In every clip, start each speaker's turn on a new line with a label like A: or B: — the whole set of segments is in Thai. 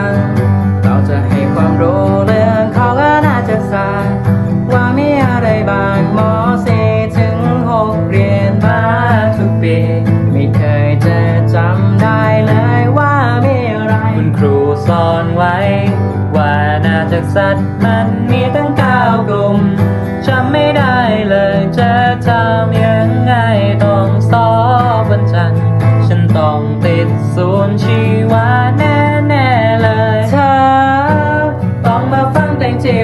A: ัง เราจะให้ความรู้เรื่องของอาณาจักรศาสตร์ว่ามีอะไรบ้างมอสี่ถึงหกเรียนม
B: าทุกปี
A: ไม่เคยจะจำได้เลยว่ามีอะไร คุณ
B: ครูสอนไว้ ว่าอาาจักรศาสตร์มันมีตั้งเก้ากลุ่มจำไม่ได้เลยจะทำยังไงต้องสอบวันจันทร์ฉันต้องติดศูนย์ชีวา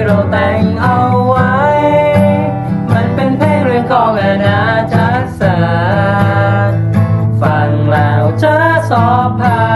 A: เพลงที่เราแต่งเอาไว้ มันเป็นเพลงเรื่องข
B: องอนาจารศาสตร์ฟังแล้วจะสอบผ่าน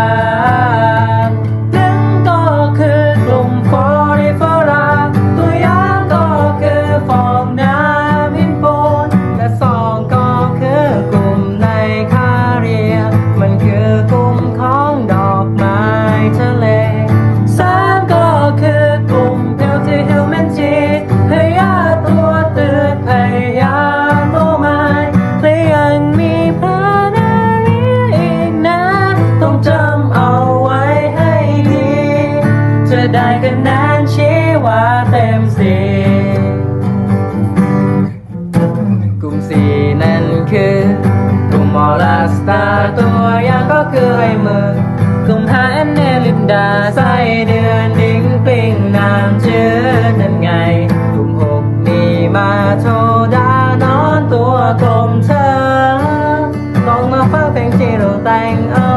B: นั้นชีวาเต็มสี
A: กลุ่มสีนั่นคือกลุ่มมอลาสตาตัวย่างก็คือให้มือ
B: กลุ่มหาเนลิมดาไส
A: เดือนดิ้งปิ้งน้ำเชื่อนั่นไง กลุ่มหกนี่มาโชดานอนตัวกลมเธอมองมาฟ้าเพลงที่เราแต่งเอา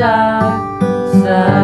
B: จากสา